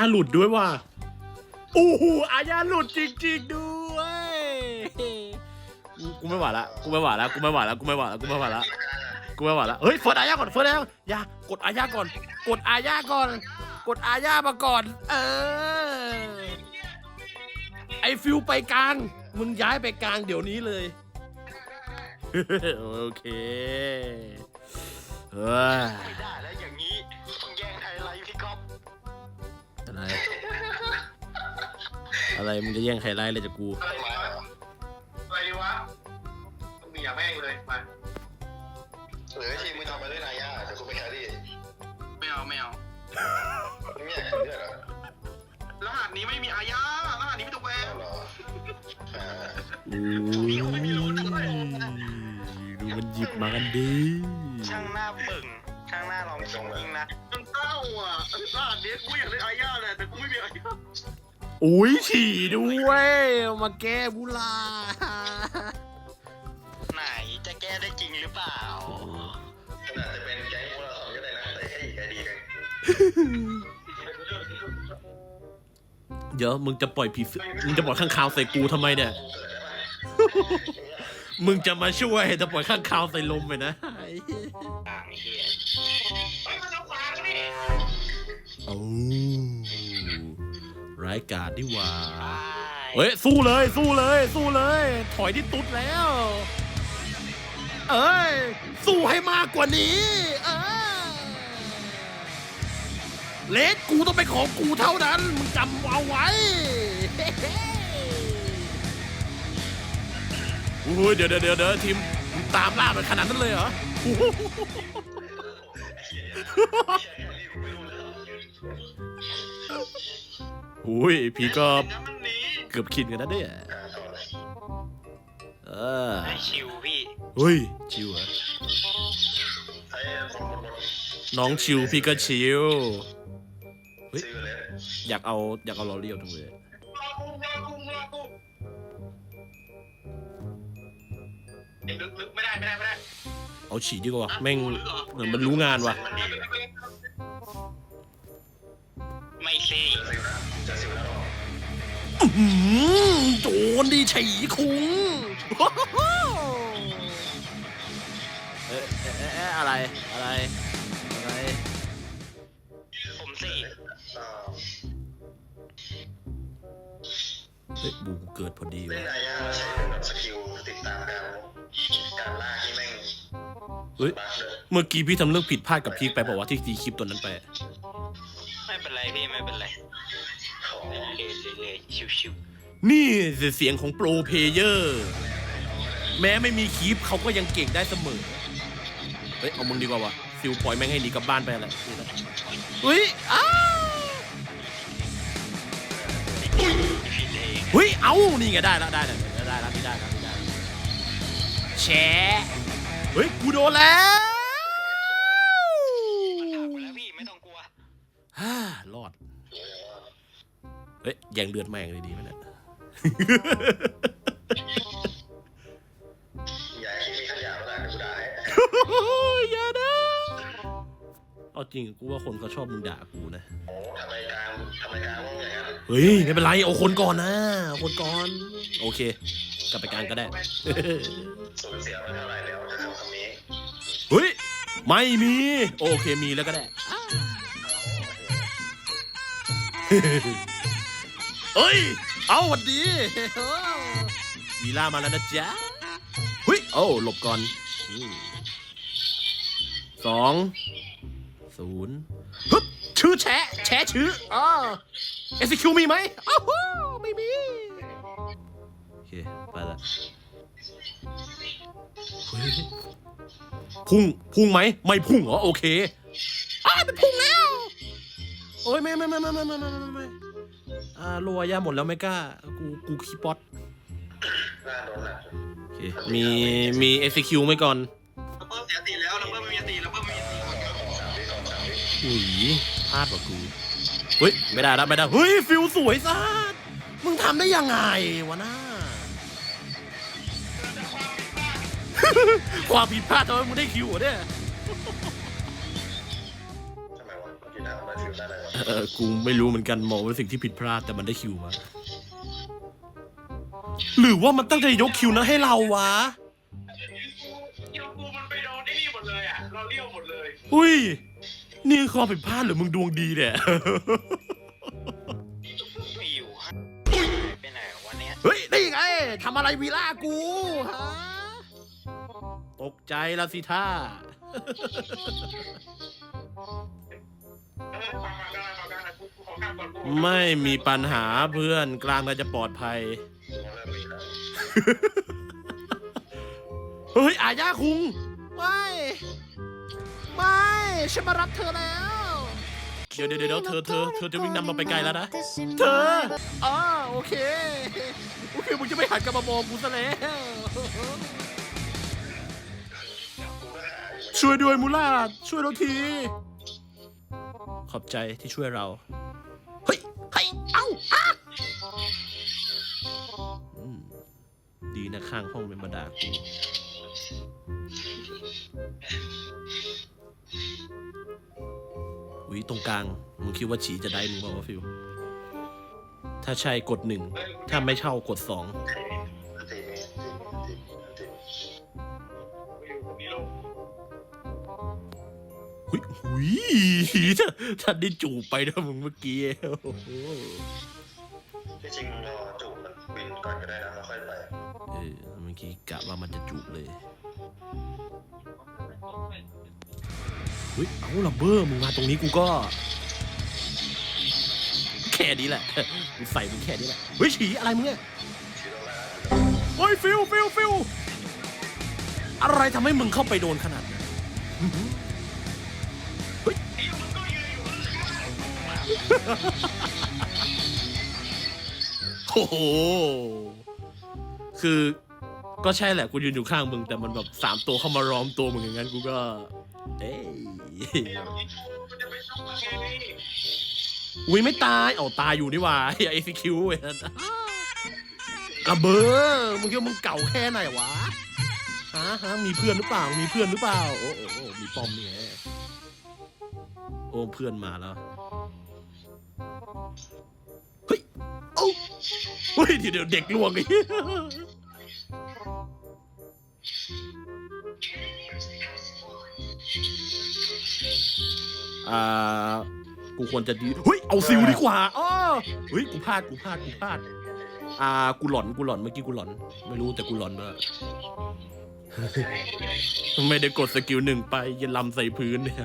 าหลุดด้วยว่ะโอ้โหอาญาหลุดจริงๆด้วยกูกูไม่ไหวละกูไม่ไหวละกูไม่ไหวละกูไม่ไหวละกูไม่ไหวละกูไม่ไหวละเฮ้ยเฟิร์สอาญาก่อนเฟิร์สอาญาอย่ากดอาญาก่อน กดอาญาก่อน กดอาญามาก่อน เออไอฟิวไปกลาง มึงย้ายไปกลางเดี๋ยวนี้เลยโอเคเฮ้ย ไม่ได้แล้วอย่างนี้ต้องแย่ง อะไร อะไรมึงจะแย่งไฮไลท์เลยจากกู อะไรวะอะไรดีวะมึงอย่าแม่งเลยมาหรือทีมมึงทำมาด้วยนายาแต่กูไม่แครี่ไม่เอาไม่เอามึงไม่อยากแข่งด้วยเหรอรหัสนี้ไม่มีอาญารหัสนี้ไม่ต้องแวเอาเหรออ่าดูมันหยิบมากันดี ช่างหน้าปึ่ง ช่างหน้าลองจงยิ่งนะมันเศร้าอะรหัสนี้กูอยากได้อาญาแหละแต่กูไม่มีอาญาอุ้ยฉี่ด้วยเอามาแก้บุลา ไหนจะแก้ได้จริงหรือเปล่าขนาดจะเป็นแก๊งพวกเราสองก็ได้นะแต่แค่อีกไอดีกันเดี๋ยวมึงจะปล่อยผีเสื้อมึงจะปล่อยข้างคาวใส่กูทำไมเนี่ยเกิดได้ปะมึงจะมาช่วยแต่ปล่อยข้างคาวใส่ลมไปนะต่า ร้ายกาจดิว่าเฮ้เฮ้ยสู้เลยสู้เลยสู้เลย ถอยที่ตุ๊ดแล้ว เอ้ยสู้ให้มากกว่านี้ เออเลสกูต้องเป็นของกูเท่านั้นมึงจำเอาไว้โอ้ยเดี๋ยวเดี๋ยวเดี๋ยวเดี๋ยวทีมมึงตามล่ามันขนาดนั้นเลยเหรอโอ้ยพี่ก็น้ำมันหนีเกือบคิดกันนะเนี่ยอ่าต่อเลยเออได้ชิวพี่เฮ้ยชิวเหรอะไอ้สองคนบนน้องชิวพี่ก็ชิวเฮ้ยซื้อเลยอยากเอาอยากเอาลอเรียวจังเลยรอกูรอกูรอกูลึกลึกไม่ได้ไม่ได้ไม่ได้เอาฉีดดีกว่าแม่งเหมือนมันรู้งานว่ะมันดีไโจรดีฉีคุงเอ๊ะเอ๊ะเอ๊ะเอ๊ะอะไร อะไร อะไร ผมสี่อ่าเฮ้ยบูกูเกิดพอดีเล่นว่ะนายาใช้เป็นแบบสกิลติดตามการการล่าที่แม่งเฮ้ย บัฟเลยเมื่อกี้พี่ทำเรื่องผิดพลาดกับพีคไปบอกว่าวะที่ตีคลิปตัวนั้นไป นี่คือเสียงของโปรเพลเยอร์ แม้ไม่มีคลิปเขาก็ยังเก่งได้เสมอ เฮ้ย เอามึงดีกว่าว่ะฟิวปล่อยแม่งให้หนีกลับบ้านไปอะไรเฮ้ยอ้าผิดเองเฮ้ย เอานี่ไงได้แล้วได้แล้วได้แล้วนี่ได้แล้วนี่ได้แล้วแชะเฮ้ย กูโดนแล้วถามไปแล้วพี่ไม่ต้องกลัวฮ่ารอด เฮ้ยแย่งเลือดแม่งเลยดีไหมเนี่ยอย่า ให้มีขยะแล้วนะเดี๋ยวกูด่าให้อย่านะเอาจริงกูว่าคนเขาชอบมึงด่ากูนะ โอ้ทำไมกลางทำไมกลางว่าอย่างนั้นเฮ้ยไม่เป็นไรเอาคนก่อนนะเอาคนก่อน โอเค กลับไปกลางก็ได้ สูญเสียมาเท่าไหร่แล้วถ้าคำคำนี้เฮ้ย ไม่มี โอเคมีแล้วก็ได้เอ้ย เอาหวัดดีวีล่ามาแล้วนะจ๊ะเฮ้ยโอ้าหลบก่อนอืมสองศูนย์ฮึบชื่อแชะแชะชื่ออ๋อเอสคิวมีไหมอ้าวไม่มี โอเค ไปละเฮ้ยพุ่ง พุ่งไหม ไม่พุ่งเหรอ โอเคอ้าวมันพุ่งแล้ว โอ้ยไม่ไม่ไม่ไม่ไม่ไม่ไม่ไม่ไม่ อ่าโลวายาหมดแล้วไม่กล้า กูกูคีย์ป๊อตหน้าโดนหนักโอเคมีมี execute ไหมก่อนเราเพิ่มเสียตีแล้วเราเพิ่มไม่มีตีเราเพิ่มไม่มีตีสามวิสองสามวิอุ้ยพลาดว่ะกูเฮ้ยไม่ได้แล้วไม่ได้เฮ้ยฟิลสวยสัสมึงทำได้ยังไงวะน้า ความผิดพลาดทำไมมึงได้คิวเหรอเนี่ย เมื่อกี้ทำอะไรฟิวอยู่ด้านในวะเออกูไม่รู้เหมือนกันมองว่าสิ่งที่ผิดพลาดแต่มันได้คิวมา หรือว่ามันตั้งใจยกคิวนั้นให้เราวะเดี๋ยวกูมันไปโดนไอ้นี่หมดเลยอะ เราเลี้ยวหมดเลย อุ้ย นี่คือความผิดพลาดหรือมึงดวงดีเนี่ย ไม่อยู่ฮะไปไหนวันเนี้ยเฮ้ยนี่ไงทำอะไรวีล่ากูฮะตกใจละสิท่าเออฟังมา ได้ฟังได้กูกูขอข้ามก่อนกูขอข้ามไม่มีปัญหาเพื่อนกลางน่าจะปลอดภัยเริ่มมีแล้วเฮ้ย อาญาคุง ไม่ ไม่ฉันมารับเธอแล้ว เดี๋ยวเดี๋ยวเดี๋ยวเธอเธอเธอจะวิ่งนำเราไปไกลแล้วนะ เธออ่าโอเค โอเคมึงจะไม่หันกลับมามองกูซะแล้ว ช่วยด้วยมูลาดช่วยเราที ขอบใจที่ช่วยเรา เฮ้ยเฮ้ยเอ้าอะอืมดีนะข้างห้องเป็นมาดากูอุ้ยตรงกลาง มึงคิดว่าฉีจะได้มึงบอกว่าฟิว ถ้าใช่กดหนึ่ง ถ้าไม่เช่ากดสอง ถ้าถ้าได้จูบไปนะมึงเมื่อกี้โอ้โหที่จริงรอจูบมันบินก่อนก็ได้นะแล้วค่อยไปเออเมื่อกี้กะว่ามันจะจูบเลยเฮ้ยเอาลัมเบอร์มึงมาตรงนี้กูก็ แค่นี้แหละกูใส่มึงแค่นี้แหละเฮ้ยฉีอะไรมึงเนี่ยชีโร่แล้วเฮ้ยฟิวฟิวฟิวอะไรทำให้มึงเข้าไปโดนขนาดนั้ โอ้โห คือก็ใช่แหละกูยืนอยู่ข้างมึง แต่มันแบบสามตัวเข้ามาล้อมตัวมึงอย่างนั้นกูก็ เอ้ยอุ้ยไม่ตายเอาตายอยู่นี่หว่าไอซีคิวเว้ยระเบ้อมึงคิดว่ามึงเก่าแค่ไหนวะฮะฮะมีเพื่อนหรือเปล่า มีเพื่อนหรือเปล่า โอ้โอ้มีปอมเนี่ไงโอ้เพื่อนมาแล้ว เฮ้ยเอ้าเฮ้ยเดี๋ยวเดียวเด็กลวงไอ้เหี้ยอ่า กูควรจะดีเฮ้ย เอาซิลดีกว่าอ้อเฮ้ย กูพลาด กูพลาด กูพลาด อ่า กูหลอน กูหลอน เมื่อกี้กูหลอน ไม่รู้แต่กูหลอนด้วยไม่ได้กดสกิลหนึ่งไปอยันลำใส่พื้นเนี่ย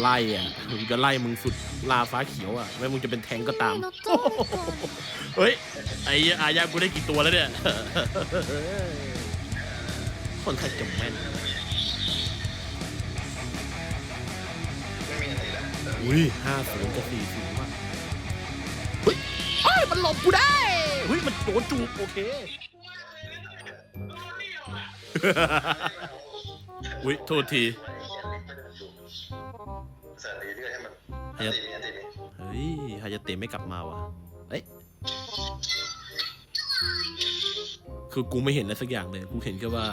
ไล่อะมึงจะไล่มึงสุดลาฟ้าเขียวอะไม่มึงจะเป็นแทงก็ตาม เฮ้ย ไอ้อายากูได้กี่ตัวแล้วเนี่ย คนไทยจมแม่นไม่มีอะไรแล้วอุ้ยห้าศูนย์กับสี่ศูนย์ว่ะเฮ้ยเฮ้ย มันหลบกูได้ เฮ้ย มันโดนจูบโอเคอุ้ยโทษที ฮ้ยอันตีนี้อันตีนี้เฮ้ยฮายาเตะไม่กลับมาวะเอ้ยคือกูไม่เห็นอะไรสักอย่างเลย กูเห็นแค่ว่า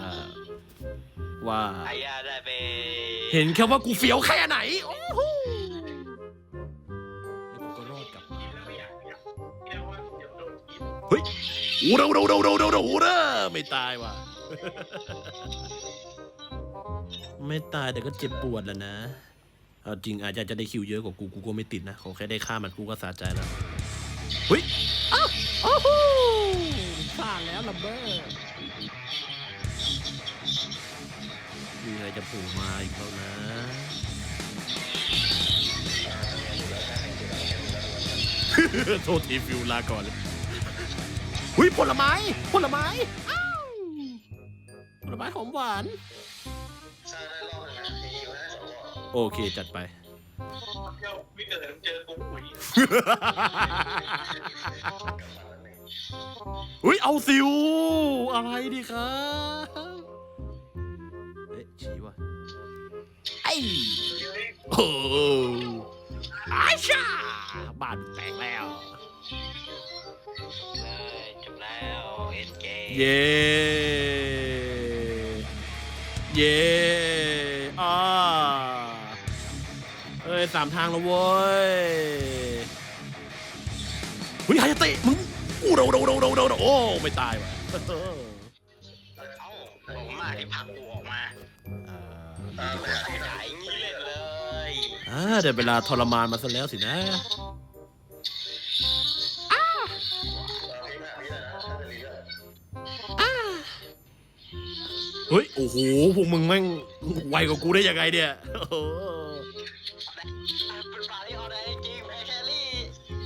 ว่าอายาได้ไปเห็นแค่ว่ากูเฟี้ยวแค่ไหน โอ้โหแล้วกูก็รอดกลับมาเดี๋ยโดนกินเฮ้เดาเดาเดาเดาเดาเดาเดาไม่ตายว่ะ ไม่ตายแต่ก็เจ็บปวดแล้วนะ เอาจริงอาจจะจะได้คิวเยอะกว่ากูกูก็ไม่ติดนะ ขอแค่ได้ฆ่ามันกูก็สะใจแล้วเฮ้ยอ้าวโอ้โหฆ่าแล้วลัมเบอร์มีอะไรจะโผล่มาอีกแล้วนะโทษทีฟิวลาก่อนเลยหุยผลไม้ผลไม้อ้าวผลไม้หอมหวาน โอเคจัดไปเดี๋ยวไม่เกิดเจอกูปุ๋ยกับฝั่งละหนึ่งอุ้ยเอาซิว อะไรดีครับเอ๊ะชี้ว่ะไอ้โอ้อาชาบ้านแตกแล้ว เลยจบแล้วเอ็นเกมเย้ เย่ สามทางแล้วเว้ยเฮ้ยฮายาเตะมึงอู้โดโดโดโดโดโดโอ้ไม่ตายว่ะเอ้าผมมาที่ผลักกูออกมาอ่าอ่าแม่ขายอย่างนี้เลยเลยอ่าเดี๋ยวเวลาทรมานมาซะแล้วสินะอ่าพี่หาพี่นะชาเดลีอะเฮ้ย โอ้โห พวกมึงแม่งไวกว่ากูได้ยังไงเนี่ยโอ้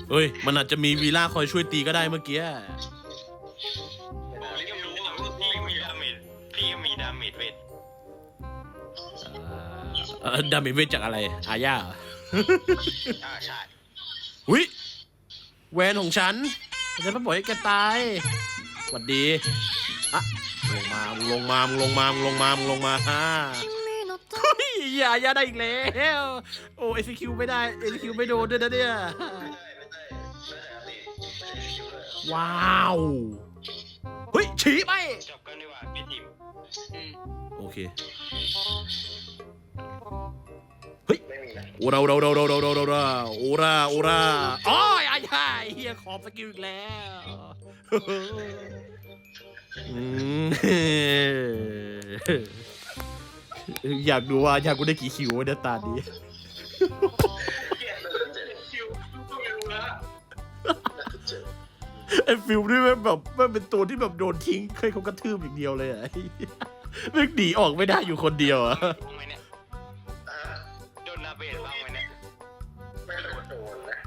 เฮ้ย มันอาจจะมีวีล่าคอยช่วยตีก็ได้เมื่อกี้รู้พี่มีดาเมจพี่มีดาเมจเวทเอ่อดาเมจเวทจากอะไร อาญาเหรออ่าใช่หุ้ยแวนของฉันฉันไม่ปล่อยให้แกตายสวัสดีอะลงมามึงลงมามึงลงมามึงลงมามึงลงมาฮ่าเฮ้ยอย่าอย่าได้อีกแล้ว โอ้เอซคิวไม่ได้เอซคิวไม่โดนด้วยนะเนี่ย วเลยว้าว เฮ้ย ฉีไป จบกันดีกว่าพี่ทีมโอเคไม่มีนะโอราโอราโอราโอราโอราโอราโอราโอราโอ้ยไอ้ห่าเฮียขอบสกิลอีกแล้วอืมอยากดูว่าอยากกูได้กี่คิววะเนี่ยตาดี ไอ้ฟิลนี่แม่งแบบแม่งเป็นตัวที่แบบโดนทิ้งเคยเขากระทืบอย่างเดียวเลยอะแม่งหนีออกไม่ได้อยู่คนเดียวอะบ้างไหมเนี่ยอ่าโดนดาเมจบ้างไหมเนี่ยไม่โดนโดนนะ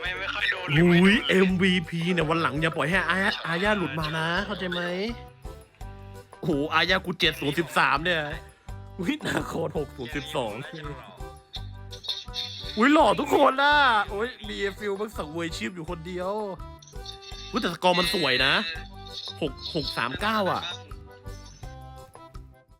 ไม่ไม่ค่อยโดนเลยอุ้ยไม่โดนเลย MVP เนี่ยวันหลังอย่าปล่อยให้อาญาอาญาหลุดมานะ เข้าใจไหมโอ้โหอาญากูเจ็ดศูนย์สิบสามเนี่ยวินาโคดหกศูนย์สิบสองอุ้ยหล่อทุกคนนะโอ้ยมีฟิลมันสังเวยชีพอยู่คนเดียว อุ้ยแต่สกอร์มันสวยนะหกหกสามเก้าอะ